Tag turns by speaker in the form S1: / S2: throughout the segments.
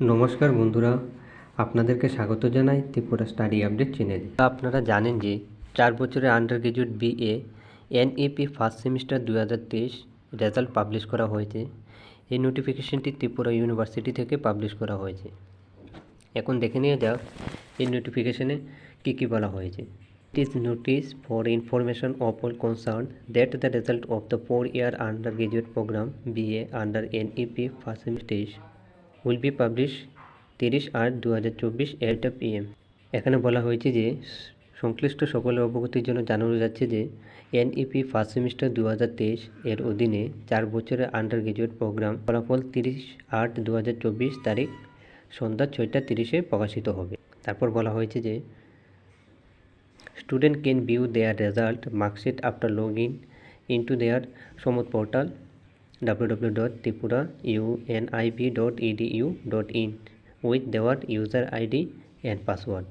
S1: নমস্কার বন্ধুরা, আপনাদেরকে স্বাগত জানাই ত্রিপুরা স্টাডি আপডেট চ্যানেলে। আপনারা জানেন যে, চার বছরের undergraduate BA NEP first semester দু হাজার তেইশ রেজাল্ট পাবলিশ করা হয়েছে। এই নোটিফিকেশনটি ত্রিপুরা ইউনিভার্সিটি থেকে পাবলিশ করা হয়েছে। এখন দেখে নিয়ে যাক এই নোটিফিকেশনে কী কী বলা হয়েছে। Notice for information of all concern that the result of the four year undergraduate program BA under NEP first semester will be publish তিরিশ আট দু হাজার চব্বিশ এইট পিএম এখানে বলা হয়েছে যে, সংশ্লিষ্ট সকলের অবগতির জন্য জানানো যাচ্ছে যে এনইপি ফার্স্ট সেমিস্টার দু হাজার তেইশ এর অধীনে চার বছরের আন্ডার গ্রাজুয়েট প্রোগ্রাম ফলাফল তিরিশ আট দু তারিখ সন্ধ্যা ছয়টা তিরিশে প্রকাশিত হবে। তারপর বলা হয়েছে যে student can view their result marksheet after log in into their Samarth portal www.tripura.unib.edu.in with their user ID and password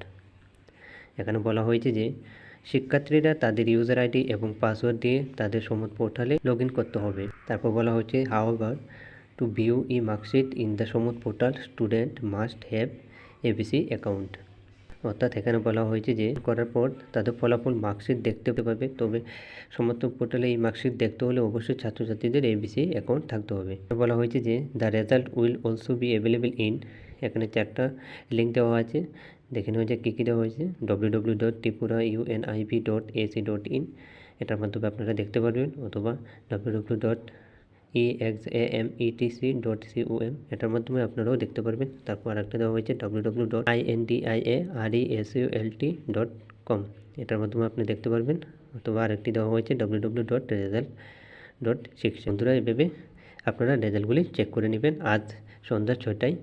S1: এখানে বলা হয়েছে যে, শিক্ষার্থীরা তাদের ইউজার আইডি এবং পাসওয়ার্ড দিয়ে তাদের সমত পোর্টালে লগ ইন করতে হবে। তারপর বলা হয়েছে however to view E marksheet in the Samarth portal student must have ABC account অর্থাৎ এখানে বলা হয়েছে যে করার পর তাদের ফলাফল মার্কশিট দেখতে পাবে। তবে সমস্ত পোর্টালে এই মার্কশিট দেখতে হলে অবশ্যই ছাত্রছাত্রীদের এবিসি অ্যাকাউন্ট থাকতে হবে। বলা হয়েছে যে the result will also be available in এখানে চারটা লিঙ্ক দেওয়া আছে। দেখে নেওয়া যাক কী কী দেওয়া হয়েছে। W W dot Tripura UNIV dot AC dot in এটার মাধ্যমে আপনারা দেখতে পারবেন অথবা W W dot E A M ETC dot COM এটার মাধ্যমে আপনারাও দেখতে পারবেন। তারপর আরেকটা দেওয়া হয়েছে W W dot I N D I A R E S U L T dot com. এটার মাধ্যমে আপনি দেখতে পারবেন। অথবা আরেকটি দেওয়া হয়েছে W W dot result dot six বন্ধুরা, এভাবে আপনারা রেজাল্টগুলি চেক করে নেবেন। আজ সন্ধ্যা ছটায়